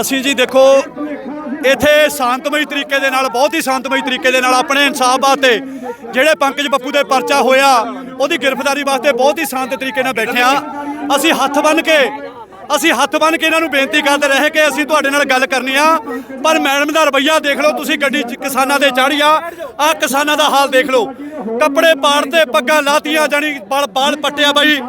ਅਸੀਂ ਜੀ ਦੇਖੋ, ਇੱਥੇ ਸ਼ਾਂਤਮਈ ਤਰੀਕੇ ਦੇ ਨਾਲ, ਬਹੁਤ ਹੀ ਸ਼ਾਂਤਮਈ ਤਰੀਕੇ ਦੇ ਨਾਲ ਆਪਣੇ ਇਨਸਾਫ ਵਾਸਤੇ ਜਿਹੜੇ ਪੰਕਜ ਬੱਪੂ ਦੇ ਪਰਚਾ ਹੋਇਆ, ਉਹਦੀ ਗ੍ਰਿਫਤਾਰੀ ਵਾਸਤੇ ਬਹੁਤ ਹੀ ਸ਼ਾਂਤ ਤਰੀਕੇ ਨਾਲ ਬੈਠੇ ਆ ਅਸੀਂ ਹੱਥ ਬੰਨ ਕੇ, ਅਸੀਂ ਹੱਥ ਬੰਨ ਕੇ ਇਹਨਾਂ ਨੂੰ ਬੇਨਤੀ ਕਰਦੇ ਰਹੇ ਕਿ ਅਸੀਂ ਤੁਹਾਡੇ ਨਾਲ ਗੱਲ ਕਰਨੀ ਆ। ਪਰ ਮੈਡਮ ਦਾ ਰਵੱਈਆ ਦੇਖ ਲਓ, ਤੁਸੀਂ ਗੱਡੀ 'ਚ ਕਿਸਾਨਾਂ ਦੇ ਚਾੜੀ ਆ ਆ ਕਿਸਾਨਾਂ ਦਾ ਹਾਲ ਦੇਖ ਲਓ। ਕੱਪੜੇ ਪਾੜ 'ਤੇ ਪੱਗਾਂ ਲਾਤੀਆਂ ਜਾਨੀ ਬਾਲ ਬਾਲ ਪੱਟਿਆ ਬਾਈ।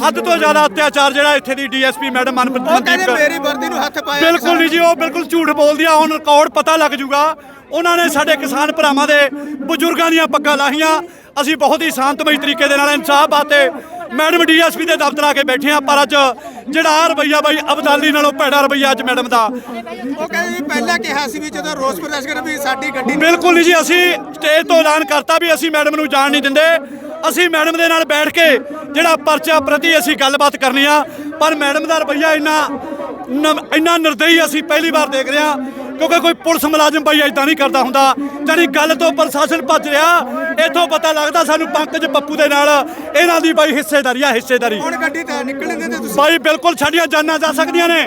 ਹੱਦ ਤੋਂ ਜ਼ਿਆਦਾ ਅਤਿਆਚਾਰ ਜਿਹੜਾ ਇੱਥੇ ਦੀ ਡੀਐਸਪੀ ਮੈਡਮ ਮਨਪ੍ਰੀਤ ਉਹ ਕਹਿੰਦੇ ਮੇਰੀ ਵਰਦੀ ਨੂੰ ਹੱਥ ਪਾਇਆ ਬਿਲਕੁਲ ਨਹੀਂ ਜੀ ਉਹ ਬਿਲਕੁਲ ਝੂਠ ਬੋਲਦੀ ਆ ਹੁਣ ਰਿਕਾਰਡ ਪਤਾ ਲੱਗ ਜੂਗਾ। ਉਹਨਾਂ ਨੇ ਸਾਡੇ ਕਿਸਾਨ ਭਰਾਵਾਂ ਦੇ ਬਜ਼ੁਰਗਾਂ ਦੀਆਂ ਪੱਗਾਂ ਲਾਹੀਆਂ। ਅਸੀਂ ਬਹੁਤ ਹੀ ਸ਼ਾਂਤਮਈ ਤਰੀਕੇ ਦੇ ਨਾਲ ਇਨਸਾਫ ਬਾਤੇ ਮੈਡਮ ਡੀਐਸਪੀ ਦੇ ਦਫ਼ਤਰ ਆ ਕੇ ਬੈਠੇ ਆ ਪਰ ਅੱਜ ਜਿਹੜਾ ਆਹ ਰਵੱਈਆ ਬਾਈ ਅਬਦਾਲੀ ਨਾਲੋਂ ਭੈੜਾ ਰਵੱਈਆ ਅੱਜ ਮੈਡਮ ਦਾ। ਉਹ ਕਹਿੰਦੇ ਪਹਿਲਾਂ ਕਿਹਾ ਸੀ ਵੀ ਜਦੋਂ ਰੋਸ ਪ੍ਰਦਰਸ਼ਨ ਵੀ ਸਾਡੀ ਗੱਡੀ ਬਿਲਕੁਲ ਨਹੀਂ ਜੀ ਅਸੀਂ ਸਟੇਜ ਤੋਂ ਐਲਾਨ ਕਰਤਾ ਵੀ ਅਸੀਂ ਮੈਡਮ ਨੂੰ ਜਾਣ ਨਹੀਂ ਦਿੰਦੇ। ਅਸੀਂ ਮੈਡਮ ਦੇ ਨਾਲ ਬੈਠ ਕੇ ਜਿਹੜਾ ਪਰਚਾ ਪ੍ਰਤੀ ਅਸੀਂ ਗੱਲਬਾਤ ਕਰਨੀ ਆ ਪਰ ਮੈਡਮ ਦਾ ਰਵੱਈਆ ਇੰਨਾ ਇੰਨਾ ਨਿਰਦਈ ਅਸੀਂ ਪਹਿਲੀ ਵਾਰ ਦੇਖ ਰਹੇ ਕਿਉਂਕਿ ਕੋਈ ਪੁਲਿਸ ਮੁਲਾਜ਼ਮ ਬਾਈ ਇਦਾਂ ਨਹੀਂ ਕਰਦਾ ਹੁੰਦਾ। ਜਾਨੀ ਗੱਲ ਤੋਂ ਪ੍ਰਸ਼ਾਸਨ ਭੱਜ ਰਿਹਾ ਇੱਥੋਂ ਪਤਾ ਲੱਗਦਾ ਸਾਨੂੰ ਪੰਕਜ ਪੱਪੂ ਦੇ ਨਾਲ ਇਹਨਾਂ ਦੀ ਬਾਈ ਹਿੱਸੇਦਾਰੀ ਆ ਹਿੱਸੇਦਾਰੀ। ਹੁਣ ਗੱਡੀ ਤਾਂ ਨਿਕਲਣ ਤੁਸੀਂ? ਬਾਈ ਬਿਲਕੁਲ ਸਾਡੀਆਂ ਜਾਨਾਂ ਜਾ ਸਕਦੀਆਂ ਨੇ।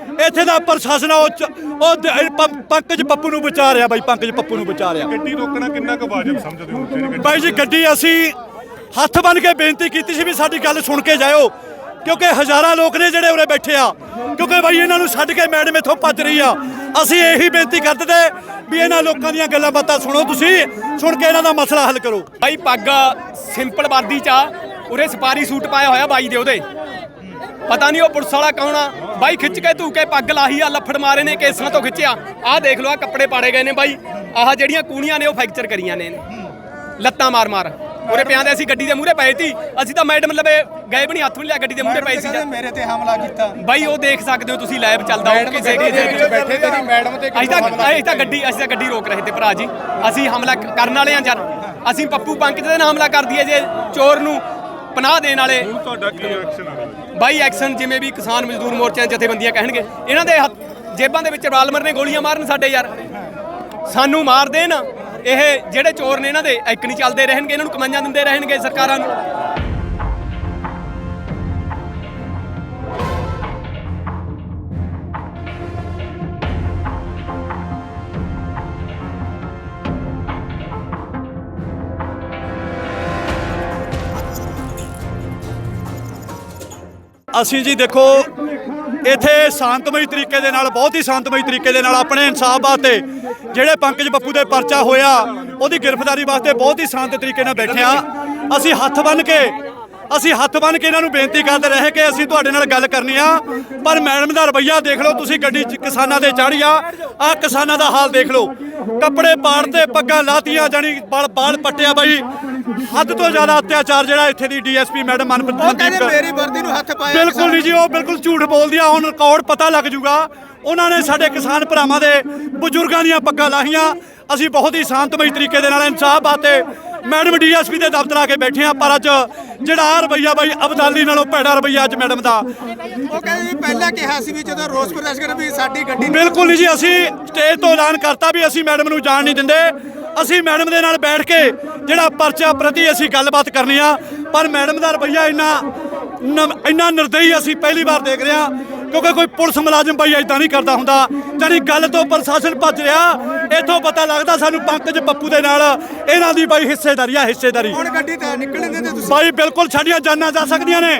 ਇੱਥੇ ਦਾ ਪ੍ਰਸ਼ਾਸਨ ਆ, ਉਹ ਚ- ਉਹ ਦ- ਪੰ- ਪੰਕਜ ਪੱਪੂ ਨੂੰ ਬਚਾ ਰਿਹਾ ਬਾਈ ਪੰਕਜ ਪੱਪੂ ਨੂੰ ਬਚਾ ਰਿਹਾ। ਗੱਡੀ ਰੋਕਣਾ ਕਿੰਨਾ ਕੁ ਵਾਜਬ ਸਮਝਦੇ ਹੋ ਜਿਹੜੀ ਗੱਡੀ ਬਾਈ ਜੀ ਗੱਡੀ ਅਸੀਂ ਹੱਥ ਬੰਨ ਕੇ ਬੇਨਤੀ ਕੀਤੀ ਸੀ ਵੀ ਸਾਡੀ ਗੱਲ ਸੁਣ ਕੇ ਜਾਇਓ ਕਿਉਂਕਿ ਹਜ਼ਾਰਾਂ ਲੋਕ ਨੇ ਜਿਹੜੇ ਉਰੇ ਬੈਠੇ ਆ। ਕਿਉਂਕਿ ਬਾਈ ਇਹਨਾਂ ਨੂੰ ਛੱਡ ਕੇ ਮੈਡਮ ਇੱਥੋਂ ਭੱਜ ਰਹੀ ਆ। ਅਸੀਂ ਇਹੀ ਬੇਨਤੀ ਕਰਦੇ ਤੇ ਵੀ ਇਹਨਾਂ ਲੋਕਾਂ ਦੀਆਂ ਗੱਲਾਂ ਬਾਤਾਂ ਸੁਣੋ ਤੁਸੀਂ ਸੁਣ ਕੇ ਇਹਨਾਂ ਦਾ ਮਸਲਾ ਹੱਲ ਕਰੋ। ਬਾਈ ਪੱਗ ਸਿੰਪਲ ਵਰਦੀ ਚ ਆ। ਉਰੇ ਸਪਾਰੀ ਸੂਟ ਪਾਇਆ ਹੋਇਆ ਬਾਈ ਦੇ ਉਹਦੇ। ਪਤਾ ਨਹੀਂ ਉਹ ਪੁਲਿਸ ਵਾਲਾ ਕੌਣ ਆ। ਬਾਈ ਖਿੱਚ ਕੇ ਧੂ ਕੇ ਪੱਗ ਲਾਹੀ ਆ ਲੱਫੜ ਮਾਰੇ ਨੇ ਕੇਸਾਂ ਤੋਂ ਖਿੱਚਿਆ। ਆਹ ਦੇਖ ਲਓ ਆ ਕੱਪੜੇ ਪਾੜੇ ਗਏ ਨੇ ਬਾਈ। ਆਹ ਜਿਹੜੀਆਂ ਕੂਣੀਆਂ ਨੇ ਉਹ ਫ੍ਰੈਕਚਰ ਕਰੀਆਂ ਨੇ। ਲੱਤਾਂ ਮਾਰ ਮਾਰ। ਉਰੇ ਪਿਆਂ ਦੇ ਅਸੀਂ ਗੱਡੀ ਦੇ ਮੂਹਰੇ ਪਏ ਸੀ। ਅਸੀਂ ਤਾਂ ਮੈਡਮ ਲਵੇ ਗਏ ਵੀ ਨਹੀਂ ਹੱਥ ਵੀ ਨਹੀਂ ਲਿਆ ਗੱਡੀ ਦੇ ਮੂਹਰੇ ਪਏ ਸੀ ਮੇਰੇ ਤੇ ਹਮਲਾ ਕੀਤਾ। ਬਾਈ ਉਹ ਦੇਖ ਸਕਦੇ ਹੋ ਤੁਸੀਂ ਲਾਈਵ ਚੱਲਦਾ। ਉਹ ਕਿਸੇ ਵਿੱਚ ਬੈਠੇ ਤੇਰੀ ਮੈਡਮ ਤੇ ਅਸੀਂ ਤਾਂ ਅਸੀਂ ਤਾਂ ਗੱਡੀ ਅਸੀਂ ਤਾਂ ਗੱਡੀ ਰੋਕ ਰਹੇ ਤੇ ਭਰਾ ਜੀ। ਅਸੀਂ ਹਮਲਾ ਕਰਨ ਵਾਲੇ ਆ ਜਰ ਅਸੀਂ ਪੱਪੂ ਪੰਕਜ ਦੇ ਨਾਲ ਹਮਲਾ ਕਰ ਦਈਏ ਜੇ ਚੋਰ ਨੂੰ ਪਨਾਹ ਦੇਣ ਵਾਲੇ। ਤੁਹਾਡਾ ਕੀ ਐਕਸ਼ਨ ਆ? ਬਾਈ ਐਕਸ਼ਨ ਜਿਵੇਂ ਵੀ ਕਿਸਾਨ ਮਜ਼ਦੂਰ ਮੋਰਚਿਆਂ ਜਥੇਬੰਦੀਆਂ ਕਹਿਣਗੇ, ਇਹਨਾਂ ਦੇ ਹੱਥ ਜੇਬਾਂ ਦੇ ਵਿੱਚ ਰਾਲਮਰ ਨੇ ਗੋਲੀਆਂ ਮਾਰਨ ਸਾਡੇ ਯਾਰ। ਸਾਨੂੰ ਮਾਰ ਦੇਣ, ਇਹ ਜਿਹੜੇ ਚੋਰ ਨੇ ਇਹਨਾਂ ਦੇ, ਇੱਕ ਨਹੀਂ ਚੱਲਦੇ ਰਹਿਣਗੇ, ਇਹਨਾਂ ਨੂੰ ਕਮਾਈਆਂ ਦਿੰਦੇ ਰਹਿਣਗੇ ਸਰਕਾਰਾਂ ਨੂੰ। ਅਸੀਂ ਜੀ ਦੇਖੋ, ਇੱਥੇ ਸ਼ਾਂਤਮਈ ਤਰੀਕੇ ਦੇ ਨਾਲ, ਬਹੁਤ ਹੀ ਸ਼ਾਂਤਮਈ ਤਰੀਕੇ ਦੇ ਨਾਲ ਆਪਣੇ ਇਨਸਾਫ ਵਾਸਤੇ ਜਿਹੜੇ ਪੰਕਜ ਬੱਪੂ ਦੇ ਪਰਚਾ ਹੋਇਆ, ਉਹਦੀ ਗ੍ਰਿਫਤਾਰੀ ਵਾਸਤੇ ਬਹੁਤ ਹੀ ਸ਼ਾਂਤ ਤਰੀਕੇ ਨਾਲ ਬੈਠੇ ਆ ਅਸੀਂ ਹੱਥ ਬੰਨ ਕੇ, ਅਸੀਂ ਹੱਥ ਬੰਨ ਕੇ ਇਹਨਾਂ ਨੂੰ ਬੇਨਤੀ ਕਰਦੇ ਰਹੇ ਕਿ ਅਸੀਂ ਤੁਹਾਡੇ ਨਾਲ ਗੱਲ ਕਰਨੀ ਆ। ਪਰ ਮੈਡਮ ਦਾ ਰਵੱਈਆ ਦੇਖ ਲਓ, ਤੁਸੀਂ ਗੱਡੀ ਕਿਸਾਨਾਂ ਦੇ ਚਾੜੀ ਆ ਆ ਕਿਸਾਨਾਂ ਦਾ ਹਾਲ ਦੇਖ ਲਓ। ਕੱਪੜੇ ਪਾੜ 'ਤੇ ਪੱਗਾਂ ਲਾਤੀਆਂ ਜਾਨੀ ਬਾਲ ਬਾਲ ਪੱਟਿਆ ਬਾਈ। ਹੱਦ ਤੋਂ ਜ਼ਿਆਦਾ ਅਤਿਆਚਾਰ ਜਿਹੜਾ ਇੱਥੇ ਦੀ ਡੀਐਸਪੀ ਮੈਡਮ ਮਨਪ੍ਰੀਤ ਉਹ ਕਹਿੰਦੇ ਮੇਰੀ ਵਰਦੀ ਨੂੰ ਹੱਥ ਪਾਇਆ ਬਿਲਕੁਲ ਨਹੀਂ ਜੀ ਉਹ ਬਿਲਕੁਲ ਝੂਠ ਬੋਲਦੀ ਆ ਹੁਣ ਰਿਕਾਰਡ ਪਤਾ ਲੱਗ ਜੂਗਾ। ਉਹਨਾਂ ਨੇ ਸਾਡੇ ਕਿਸਾਨ ਭਰਾਵਾਂ ਦੇ ਬਜ਼ੁਰਗਾਂ ਦੀਆਂ ਪੱਗਾਂ ਲਾਹੀਆਂ। ਅਸੀਂ ਬਹੁਤ ਹੀ ਸ਼ਾਂਤਮਈ ਤਰੀਕੇ ਦੇ ਨਾਲ ਇਨਸਾਫ ਬਾਤੇ ਮੈਡਮ ਡੀਐਸਪੀ ਦੇ ਦਫ਼ਤਰ ਆ ਕੇ ਬੈਠੇ ਆ ਪਰ ਅੱਜ ਜਿਹੜਾ ਆਹ ਰਵੱਈਆ ਬਾਈ ਅਬਦਾਲੀ ਨਾਲੋਂ ਭੈੜਾ ਰਵੱਈਆ ਅੱਜ ਮੈਡਮ ਦਾ। ਉਹ ਕਹਿੰਦੇ ਵੀ ਪਹਿਲਾਂ ਕਿਹਾ ਸੀ ਵੀ ਜਦੋਂ ਰੋਸ ਪ੍ਰਦਰਸ਼ਨ ਵੀ ਸਾਡੀ ਗੱਡੀ ਬਿਲਕੁਲ ਨਹੀਂ ਜੀ ਅਸੀਂ ਸਟੇਜ ਤੋਂ ਐਲਾਨ ਕਰਤਾ ਵੀ ਅਸੀਂ ਮੈਡਮ ਨੂੰ ਜਾਣ ਨਹੀਂ ਦਿੰਦੇ। ਅਸੀਂ ਮੈਡਮ ਦੇ ਨਾਲ ਬੈਠ ਕੇ ਜਿਹੜਾ ਪਰਚਾ ਪ੍ਰਤੀ ਅਸੀਂ ਗੱਲਬਾਤ ਕਰਨੀ ਆ ਪਰ ਮੈਡਮ ਦਾ ਰਵੱਈਆ ਇੰਨਾ ਇੰਨਾ ਨਿਰਦਈ ਅਸੀਂ ਪਹਿਲੀ ਵਾਰ ਦੇਖ ਰਹੇ ਕਿਉਂਕਿ ਕੋਈ ਪੁਲਿਸ ਮੁਲਾਜ਼ਮ ਬਾਈ ਇਦਾਂ ਨਹੀਂ ਕਰਦਾ ਹੁੰਦਾ। ਜਾਨੀ ਗੱਲ ਤੋਂ ਪ੍ਰਸ਼ਾਸਨ ਭੱਜ ਰਿਹਾ ਇੱਥੋਂ ਪਤਾ ਲੱਗਦਾ ਸਾਨੂੰ ਪੰਕਜ ਪੱਪੂ ਦੇ ਨਾਲ ਇਹਨਾਂ ਦੀ ਬਾਈ ਹਿੱਸੇਦਾਰੀ ਆ ਹਿੱਸੇਦਾਰੀ। ਹੁਣ ਗੱਡੀ ਤਾਂ ਨਿਕਲਣ ਦਿੰਦੇ ਤੁਸੀਂ? ਬਾਈ ਬਿਲਕੁਲ ਸਾਡੀਆਂ ਜਾਨਾਂ ਜਾ ਸਕਦੀਆਂ ਨੇ।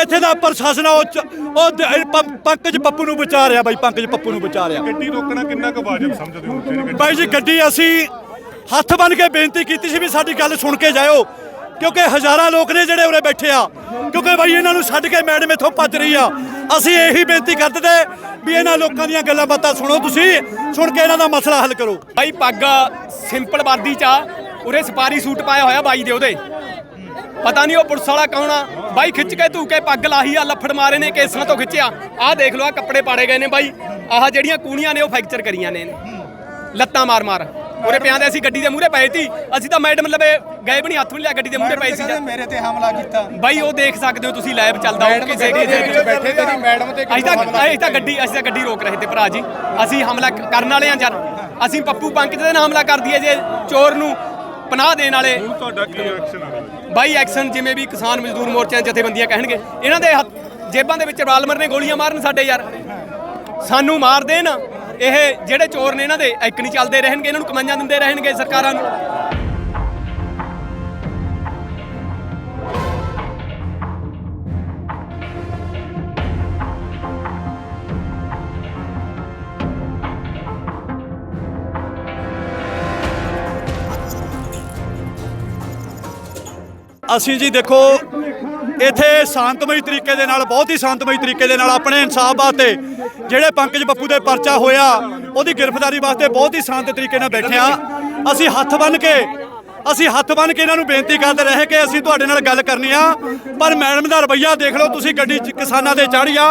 ਇੱਥੇ ਦਾ ਪ੍ਰਸ਼ਾਸਨ ਆ, ਉਹ ਚ- ਉਹ ਦ- ਪੰ- ਪੰਕਜ ਪੱਪੂ ਨੂੰ ਬਚਾ ਰਿਹਾ ਬਾਈ ਪੰਕਜ ਪੱਪੂ ਨੂੰ ਬਚਾ ਰਿਹਾ। ਗੱਡੀ ਰੋਕਣਾ ਕਿੰਨਾ ਕੁ ਵਾਜਬ ਸਮਝਦੇ ਹੋ ਜਿਹੜੀ ਗੱਡੀ ਬਾਈ ਜੀ ਗੱਡੀ ਅਸੀਂ ਹੱਥ ਬੰਨ ਕੇ ਬੇਨਤੀ ਕੀਤੀ ਸੀ ਵੀ ਸਾਡੀ ਗੱਲ ਸੁਣ ਕੇ ਜਾਇਓ ਕਿਉਂਕਿ ਹਜ਼ਾਰਾਂ ਲੋਕ ਨੇ ਜਿਹੜੇ ਉਰੇ ਬੈਠੇ ਆ। ਕਿਉਂਕਿ ਬਾਈ ਇਹਨਾਂ ਨੂੰ ਛੱਡ ਕੇ ਮੈਡਮ ਇੱਥੋਂ ਭੱਜ ਰਹੀ ਆ। ਅਸੀਂ ਇਹੀ ਬੇਨਤੀ ਕਰਦੇ ਤੇ ਵੀ ਇਹਨਾਂ ਲੋਕਾਂ ਦੀਆਂ ਗੱਲਾਂ ਬਾਤਾਂ ਸੁਣੋ ਤੁਸੀਂ ਸੁਣ ਕੇ ਇਹਨਾਂ ਦਾ ਮਸਲਾ ਹੱਲ ਕਰੋ। ਬਾਈ ਪੱਗ ਸਿੰਪਲ ਵਰਦੀ ਚ ਆ। ਉਰੇ ਸਪਾਰੀ ਸੂਟ ਪਾਇਆ ਹੋਇਆ ਬਾਈ ਦੇ ਉਹਦੇ। ਪਤਾ ਨਹੀਂ ਉਹ ਪੁਲਿਸ ਵਾਲਾ ਕੌਣ ਆ। ਬਾਈ ਖਿੱਚ ਕੇ ਧੂ ਕੇ ਪੱਗ ਲਾਹੀ ਆ ਲੱਫੜ ਮਾਰੇ ਨੇ ਕੇਸਾਂ ਤੋਂ ਖਿੱਚਿਆ। ਆਹ ਦੇਖ ਲਓ ਆ ਕੱਪੜੇ ਪਾੜੇ ਗਏ ਨੇ ਬਾਈ। ਆਹ ਜਿਹੜੀਆਂ ਕੂਣੀਆਂ ਨੇ ਉਹ ਫ੍ਰੈਕਚਰ ਕਰੀਆਂ ਨੇ। ਲੱਤਾਂ ਮਾਰ ਮਾਰ। ਉਰੇ ਪਿਆਂਦੇ ਅਸੀਂ ਗੱਡੀ ਦੇ ਮੂਹਰੇ ਪਏ ਸੀ। ਅਸੀਂ ਤਾਂ ਮੈਡਮ ਲਵੇ ਗਏ ਵੀ ਨਹੀਂ ਹੱਥ ਵੀ ਲਿਆ ਗੱਡੀ ਦੇ ਮੂਹਰੇ ਪਏ ਸੀ। ਮੇਰੇ ਤੇ ਹਮਲਾ ਕੀਤਾ। ਬਾਈ ਉਹ ਦੇਖ ਸਕਦੇ ਹੋ ਤੁਸੀਂ ਲਾਈਵ ਚੱਲਦਾ ਉਹ ਕਿਸੇ ਕਿਸੇ ਬੈਠੇ ਤੇ ਮੈਡਮ ਤੇ ਅਸੀਂ ਤਾਂ ਅਸੀਂ ਤਾਂ ਗੱਡੀ ਅਸੀਂ ਤਾਂ ਗੱਡੀ ਰੋਕ ਰਹੇ ਤੇ ਭਰਾ ਜੀ। ਅਸੀਂ ਹਮਲਾ ਕਰਨ ਵਾਲੇ ਆ ਯਾਰ ਅਸੀਂ ਪੱਪੂ ਪੰਕਜ ਦੇ ਨਾਲ ਹਮਲਾ ਕਰ ਦਈਏ ਜੇ ਚੋਰ ਨੂੰ। ਪਨਾਹ ਦੇਣ ਵਾਲੇ ਹੁਣ ਤੁਹਾਡਾ ਕੀ ਐਕਸ਼ਨ ਰਿਹਾ ਬਾਈ ਐਕਸ਼ਨ ਜਿਵੇਂ ਵੀ ਕਿਸਾਨ ਮਜ਼ਦੂਰ ਮੋਰਚਿਆਂ ਜਥੇਬੰਦੀਆਂ ਕਹਿਣਗੇ ਇਹਨਾਂ ਦੇ ਜੇਬਾਂ ਦੇ ਵਿੱਚ ਰਾਲਮਰ ਨੇ ਗੋਲੀਆਂ ਮਾਰਨ ਸਾਡੇ ਯਾਰ। ਸਾਨੂੰ ਮਾਰ ਦੇਣ ਇਹ ਜਿਹੜੇ ਚੋਰ ਨੇ ਇਹਨਾਂ ਦੇ ਇੱਕ ਨਹੀਂ ਚੱਲਦੇ ਰਹਿਣਗੇ ਇਹਨਾਂ ਨੂੰ ਕਮਾਈਆਂ ਦਿੰਦੇ ਰਹਿਣਗੇ ਸਰਕਾਰਾਂ ਨੂੰ। ਅਸੀਂ ਜੀ ਦੇਖੋ, ਇੱਥੇ ਸ਼ਾਂਤਮਈ ਤਰੀਕੇ ਦੇ ਨਾਲ, ਬਹੁਤ ਹੀ ਸ਼ਾਂਤਮਈ ਤਰੀਕੇ ਦੇ ਨਾਲ ਆਪਣੇ ਇਨਸਾਫ ਵਾਸਤੇ ਜਿਹੜੇ ਪੰਕਜ ਬੱਪੂ ਦੇ ਪਰਚਾ ਹੋਇਆ, ਉਹਦੀ ਗ੍ਰਿਫਤਾਰੀ ਵਾਸਤੇ ਬਹੁਤ ਹੀ ਸ਼ਾਂਤ ਤਰੀਕੇ ਨਾਲ ਬੈਠੇ ਆ ਅਸੀਂ ਹੱਥ ਬੰਨ ਕੇ, ਅਸੀਂ ਹੱਥ ਬੰਨ ਕੇ ਇਹਨਾਂ ਨੂੰ ਬੇਨਤੀ ਕਰਦੇ ਰਹੇ ਕਿ ਅਸੀਂ ਤੁਹਾਡੇ ਨਾਲ ਗੱਲ ਕਰਨੀ ਆ। ਪਰ ਮੈਡਮ ਦਾ ਰਵੱਈਆ ਦੇਖ ਲਓ, ਤੁਸੀਂ ਗੱਡੀ 'ਚ ਕਿਸਾਨਾਂ ਦੇ ਚੜ੍ਹ ਆ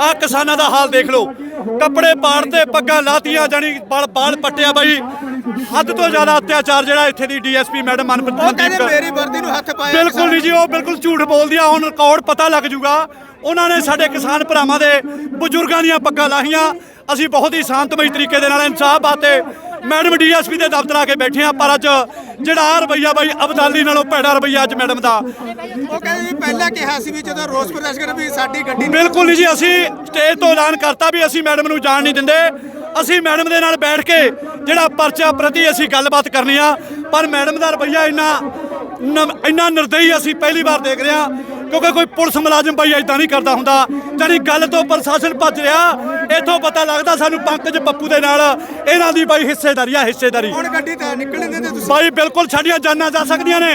ਆ ਕਿਸਾਨਾਂ ਦਾ ਹਾਲ ਦੇਖ ਲਓ। ਕੱਪੜੇ ਪਾੜ 'ਤੇ ਪੱਗਾਂ ਲਾਤੀਆਂ ਜਾਨੀ ਬਾਲ ਬਾਲ ਪੱਟਿਆ ਬਾਈ। ਹੱਦ ਤੋਂ ਜ਼ਿਆਦਾ ਅਤਿਆਚਾਰ ਜਿਹੜਾ ਇੱਥੇ ਦੀ ਡੀਐਸਪੀ ਮੈਡਮ ਮਨਪ੍ਰੀਤ ਮੇਰੀ ਵਰਦੀ ਨੂੰ ਹੱਥ ਪਾਇਆ ਬਿਲਕੁਲ ਨਹੀਂ ਜੀ ਉਹ ਬਿਲਕੁਲ ਝੂਠ ਬੋਲਦੀ ਆ ਹੁਣ ਰਿਕਾਰਡ ਪਤਾ ਲੱਗ ਜੂਗਾ। ਉਹਨਾਂ ਨੇ ਸਾਡੇ ਕਿਸਾਨ ਭਰਾਵਾਂ ਦੇ ਬਜ਼ੁਰਗਾਂ ਦੀਆਂ ਪੱਗਾਂ ਲਾਹੀਆਂ। ਅਸੀਂ ਬਹੁਤ ਹੀ ਸ਼ਾਂਤਮਈ ਤਰੀਕੇ ਦੇ ਨਾਲ ਇਨਸਾਫ ਬਾਤੇ ਮੈਡਮ ਡੀਐਸਪੀ ਦੇ ਦਫ਼ਤਰ ਆ ਕੇ ਬੈਠੇ ਆ ਪਰ ਅੱਜ ਜਿਹੜਾ ਆਹ ਰਵੱਈਆ ਬਾਈ ਅਬਦਾਲੀ ਨਾਲੋਂ ਭੈੜਾ ਰਵੱਈਆ ਅੱਜ ਮੈਡਮ ਦਾ। ਉਹ ਕਹਿੰਦੇ ਪਹਿਲਾਂ ਕਿਹਾ ਸੀ ਵੀ ਜਦੋਂ ਰੋਸ ਪ੍ਰਦਰਸ਼ਨ ਵੀ ਸਾਡੀ ਗੱਡੀ ਬਿਲਕੁਲ ਨਹੀਂ ਜੀ ਅਸੀਂ ਸਟੇਜ ਤੋਂ ਐਲਾਨ ਕਰਤਾ ਵੀ ਅਸੀਂ ਮੈਡਮ ਨੂੰ ਜਾਣ ਨਹੀਂ ਦਿੰਦੇ। ਅਸੀਂ ਮੈਡਮ ਦੇ ਨਾਲ ਬੈਠ ਕੇ ਜਿਹੜਾ ਪਰਚਾ ਪ੍ਰਤੀ ਅਸੀਂ ਗੱਲਬਾਤ ਕਰਨੀ ਆ ਪਰ ਮੈਡਮ ਦਾ ਰਵੱਈਆ ਇੰਨਾ ਇੰਨਾ ਨਿਰਦਈ ਅਸੀਂ ਪਹਿਲੀ ਵਾਰ ਦੇਖ ਰਹੇ ਕਿਉਂਕਿ ਕੋਈ ਪੁਲਿਸ ਮੁਲਾਜ਼ਮ ਬਾਈ ਇਦਾਂ ਨਹੀਂ ਕਰਦਾ ਹੁੰਦਾ। ਜਾਨੀ ਗੱਲ ਤੋਂ ਪ੍ਰਸ਼ਾਸਨ ਭੱਜ ਰਿਹਾ ਇੱਥੋਂ ਪਤਾ ਲੱਗਦਾ ਸਾਨੂੰ ਪੰਕਜ ਪੱਪੂ ਦੇ ਨਾਲ ਇਹਨਾਂ ਦੀ ਬਾਈ ਹਿੱਸੇਦਾਰੀ ਆ ਹਿੱਸੇਦਾਰੀ। ਹੁਣ ਗੱਡੀ ਤਾਂ ਨਿਕਲ ਨਹੀਂ ਦਿੰਦੇ ਤੁਸੀਂ। ਬਾਈ ਬਿਲਕੁਲ ਸਾਡੀਆਂ ਜਾਨਾਂ ਜਾ ਸਕਦੀਆਂ ਨੇ।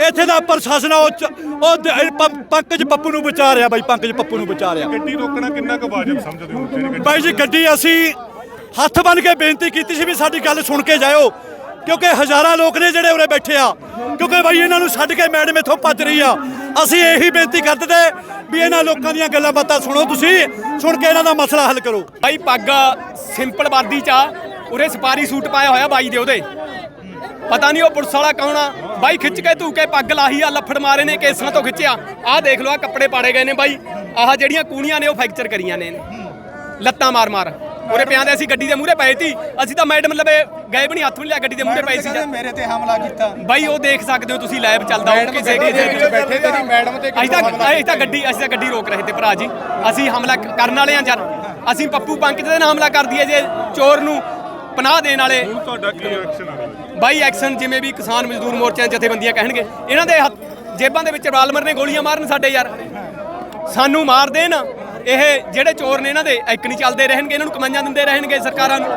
ਇੱਥੇ ਦਾ ਪ੍ਰਸ਼ਾਸਨ ਆ, ਉਹ ਚ- ਉਹ ਦ- ਪ- ਪੰਕਜ ਪੱਪੂ ਨੂੰ ਬਚਾ ਰਿਹਾ ਬਾਈ ਪੰਕਜ ਪੱਪੂ ਨੂੰ ਬਚਾ ਰਿਹਾ। ਗੱਡੀ ਰੋਕਣਾ ਕਿੰਨਾ ਕੁ ਵਾਜਬ ਸਮਝਦੇ ਹੋ ਜਿਹੜੀ ਗੱਡੀ ਬਾਈ ਜੀ ਗੱਡੀ ਅਸੀਂ ਹੱਥ ਬੰਨ ਕੇ ਬੇਨਤੀ ਕੀਤੀ ਸੀ ਵੀ ਸਾਡੀ ਗੱਲ ਸੁਣ ਕੇ ਜਾਇਓ ਕਿਉਂਕਿ ਹਜ਼ਾਰਾਂ ਲੋਕ ਨੇ ਜਿਹੜੇ ਉਰੇ ਬੈਠੇ ਆ। ਕਿਉਂਕਿ ਬਾਈ ਇਹਨਾਂ ਨੂੰ ਛੱਡ ਕੇ ਮੈਡਮ ਇੱਥੋਂ ਭੱਜ ਰਹੀ ਆ। ਅਸੀਂ ਇਹੀ ਬੇਨਤੀ ਕਰਦੇ ਤੇ ਵੀ ਇਹਨਾਂ ਲੋਕਾਂ ਦੀਆਂ ਗੱਲਾਂ ਬਾਤਾਂ ਸੁਣੋ ਤੁਸੀਂ ਸੁਣ ਕੇ ਇਹਨਾਂ ਦਾ ਮਸਲਾ ਹੱਲ ਕਰੋ। ਬਾਈ ਪੱਗ ਸਿੰਪਲ ਵਰਦੀ ਚ ਆ। ਉਰੇ ਸਪਾਰੀ ਸੂਟ ਪਾਇਆ ਹੋਇਆ ਬਾਈ ਦੇ ਉਹਦੇ। ਪਤਾ ਨਹੀਂ ਉਹ ਪੁਲਿਸ ਵਾਲਾ ਕੌਣ ਆ। ਬਾਈ ਖਿੱਚ ਕੇ ਧੂ ਕੇ ਪੱਗ ਲਾਹੀ ਆ ਲੱਫੜ ਮਾਰੇ ਨੇ ਕੇਸਾਂ ਤੋਂ ਖਿੱਚਿਆ। ਆਹ ਦੇਖ ਲਓ ਆ ਕੱਪੜੇ ਪਾੜੇ ਗਏ ਨੇ ਬਾਈ। ਆਹ ਜਿਹੜੀਆਂ ਕੂਣੀਆਂ ਨੇ ਉਹ ਫ੍ਰੈਕਚਰ ਕਰੀਆਂ ਨੇ। ਲੱਤਾਂ ਮਾਰ ਮਾਰ। ਉਰੇ ਪਿਆਂਦੇ ਅਸੀਂ ਗੱਡੀ ਦੇ ਮੂਹਰੇ ਪਏ ਸੀ। ਅਸੀਂ ਤਾਂ ਮੈਡਮ ਲਵੇ ਗਏ ਵੀ ਨਹੀਂ ਹੱਥ ਵੀ ਨਹੀਂ ਲਿਆ ਗੱਡੀ ਦੇ ਮੂਹਰੇ ਪਏ ਸੀ ਮੇਰੇ ਤੇ ਹਮਲਾ ਕੀਤਾ। ਬਾਈ ਉਹ ਦੇਖ ਸਕਦੇ ਹੋ ਤੁਸੀਂ ਲਾਈਵ ਚੱਲਦਾ ਉਹ ਕਿਸੇ ਕਿਸੇ ਬੈਠੇ ਤੇ ਮੈਡਮ ਤੇ ਅਸੀਂ ਤਾਂ ਅਸੀਂ ਤਾਂ ਗੱਡੀ ਅਸੀਂ ਤਾਂ ਗੱਡੀ ਰੋਕ ਰਹੇ ਤੇ ਭਰਾ ਜੀ। ਅਸੀਂ ਹਮਲਾ ਕਰਨ ਵਾਲੇ ਆ ਯਾਰ ਅਸੀਂ ਪੱਪੂ ਪੰਕਜ ਦੇ ਨਾਲ ਹਮਲਾ ਕਰ ਦਈਏ ਜੇ ਚੋਰ ਨੂੰ ਪਨਾਹ ਦੇਣ ਵਾਲੇ। ਹੁਣ ਤੁਹਾਡਾ ਕੀ ਐਕਸ਼ਨ ਆ? ਰਿਹਾ ਬਾਈ ਐਕਸ਼ਨ ਜਿਵੇਂ ਵੀ ਕਿਸਾਨ ਮਜ਼ਦੂਰ ਮੋਰਚਿਆਂ ਜਥੇਬੰਦੀਆਂ ਕਹਿਣਗੇ, ਇਹਨਾਂ ਦੇ ਹੱਥ ਜੇਬਾਂ ਦੇ ਵਿੱਚ ਰਾਲਮਰ ਨੇ ਗੋਲੀਆਂ ਮਾਰਨ ਸਾਡੇ ਯਾਰ। ਸਾਨੂੰ ਮਾਰ ਦੇਣ, ਇਹ ਜਿਹੜੇ ਚੋਰ ਨੇ ਇਹਨਾਂ ਦੇ, ਇੱਕ ਨਹੀਂ ਚੱਲਦੇ ਰਹਿਣਗੇ, ਇਹਨਾਂ ਨੂੰ ਕਮਾਈਆਂ ਦਿੰਦੇ ਰਹਿਣਗੇ ਸਰਕਾਰਾਂ ਨੂੰ।